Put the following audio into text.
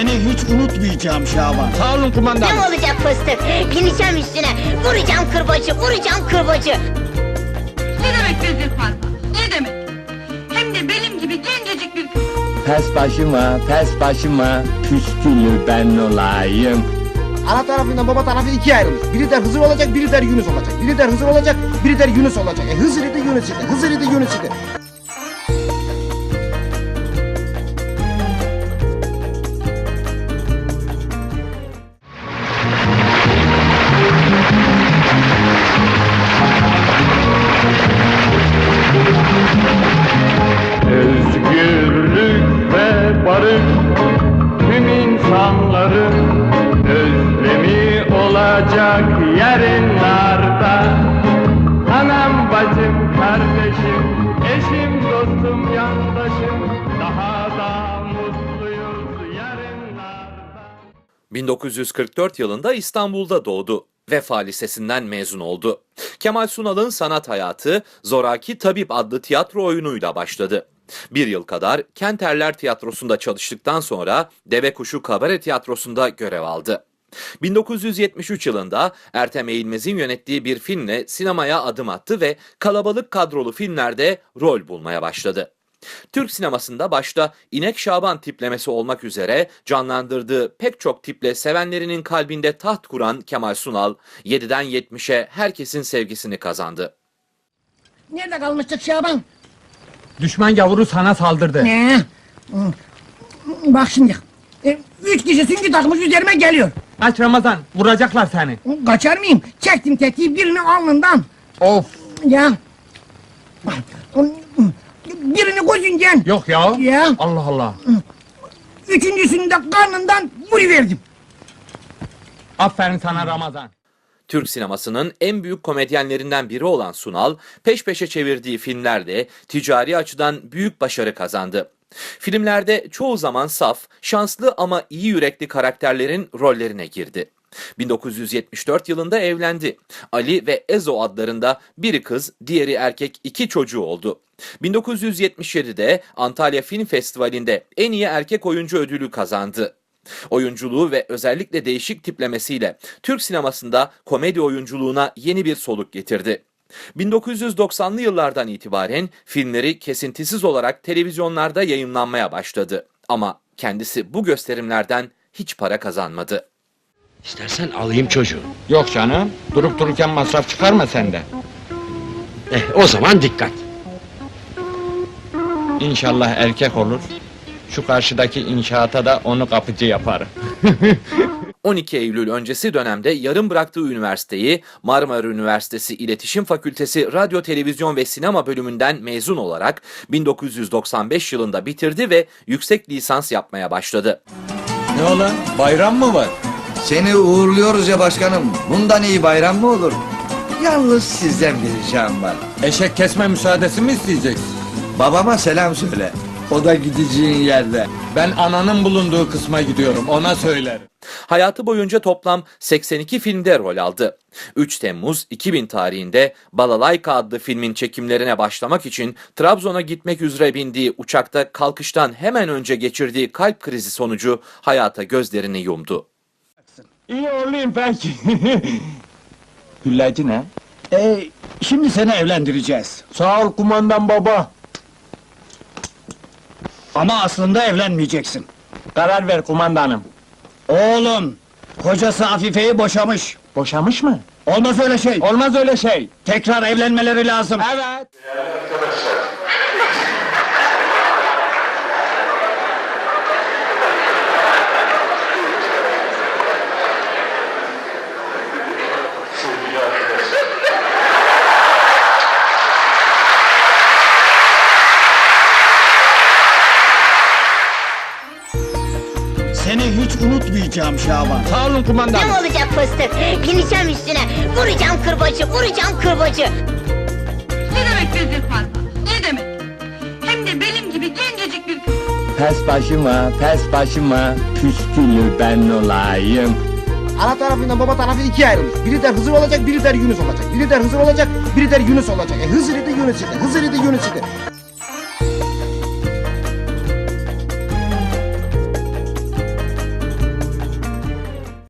Seni hiç unutmayacağım Şaban. Sağ olun kumandan. Ne olacak fıstık? Bineceğim üstüne. Vuracağım kırbacı, vuracağım kırbacı. Ne demek vezir parmağı? Ne demek? Hem de benim gibi gencecik bir kız. Pes başıma, pes başıma, püskülü ben olayım. Ana tarafıyla baba tarafı ikiye ayrılmış. Biri de Hızır olacak, biri de Yunus olacak. Biri de Hızır olacak, biri de Yunus olacak. E Hızır idi Yunus idi, Hızır idi Yunus idi. Özlemi olacak yarınlarda. Anam, bacım, kardeşim, eşim, dostum, yandaşım daha da mutluyuz yarınlarda. 1944 yılında İstanbul'da doğdu. Vefa Lisesi'nden mezun oldu. Kemal Sunal'ın sanat hayatı Zoraki Tabip adlı tiyatro oyunuyla başladı. Bir yıl kadar Kenterler Tiyatrosu'nda çalıştıktan sonra Deve Kuşu Kabare Tiyatrosu'nda görev aldı. 1973 yılında Ertem Eğilmez'in yönettiği bir filmle sinemaya adım attı ve kalabalık kadrolu filmlerde rol bulmaya başladı. Türk sinemasında başta İnek Şaban tiplemesi olmak üzere canlandırdığı pek çok tiple sevenlerinin kalbinde taht kuran Kemal Sunal, 7'den 70'e herkesin sevgisini kazandı. Nerede kalmıştık Şaban? Düşman gavuru sana saldırdı. Ne? Bak şimdi. E, üç kişi süngü takmış üzerime geliyor. Kaç Ramazan, vuracaklar seni. Kaçar mıyım? Çektim tetiği birini alnından. Of, Ya. Birini gözünden. yok ya. Ya. Allah Allah. Üçüncüsünü de karnından vuruverdim. Aferin sana Ramazan. Türk sinemasının en büyük komedyenlerinden biri olan Sunal, peş peşe çevirdiği filmlerde ticari açıdan büyük başarı kazandı. Filmlerde çoğu zaman saf, şanslı ama iyi yürekli karakterlerin rollerine girdi. 1974 yılında evlendi. Ali ve Ezo adlarında biri kız, diğeri erkek iki çocuğu oldu. 1977'de Antalya Film Festivali'nde en iyi erkek oyuncu ödülü kazandı. Oyunculuğu ve özellikle değişik tiplemesiyle Türk sinemasında komedi oyunculuğuna yeni bir soluk getirdi. 1990'lı yıllardan itibaren filmleri kesintisiz olarak televizyonlarda yayınlanmaya başladı. Ama kendisi bu gösterimlerden hiç para kazanmadı. İstersen alayım çocuğu. Yok canım, durup dururken masraf çıkarma sende. Eh, o zaman dikkat. İnşallah erkek olur. Şu karşıdaki inşaata da onu kapıcı yaparım. 12 Eylül öncesi dönemde yarım bıraktığı üniversiteyi Marmara Üniversitesi İletişim Fakültesi Radyo, Televizyon ve Sinema bölümünden mezun olarak 1995 yılında bitirdi ve yüksek lisans yapmaya başladı. Ne olan? Bayram mı var? Seni uğurluyoruz ya başkanım. Bundan iyi bayram mı olur? Yalnız sizden bir ricam var. Eşek kesme müsaadesi mi isteyeceksin? Babama selam söyle. O da gideceğin yerde. Ben ananın bulunduğu kısma gidiyorum, ona söylerim. Hayatı boyunca toplam 82 filmde rol aldı. 3 Temmuz 2000 tarihinde Balalayka adlı filmin çekimlerine başlamak için Trabzon'a gitmek üzere bindiği uçakta kalkıştan hemen önce geçirdiği kalp krizi sonucu hayata gözlerini yumdu. İyi olayım peki. Gülleci ne? Ee, şimdi seni evlendireceğiz. Sağ ol kumandan baba. Ama aslında evlenmeyeceksin. Karar ver kumandanım. Oğlum, kocası Afife'yi boşamış. Boşamış mı? Olmaz öyle şey. Olmaz öyle şey. Tekrar evlenmeleri lazım. Evet. Seni hiç unutmayacağım Şaban. Sağ olun kumandan. Ne olacak fıstık? Bineceğim üstüne. Vuracağım kırbacı, vuracağım kırbacı. Ne demek vezir parmağı? Ne demek? Hem de benim gibi gencecik bir kız. Pes başıma, pes başıma, püskülü ben olayım. Ana tarafıyla baba tarafı ikiye ayrılmış. Biri de Hızır olacak, biri de Yunus olacak. Biri de Hızır olacak, biri de Yunus olacak. E Hızır idi Yunus idi, Hızır idi Yunus idi.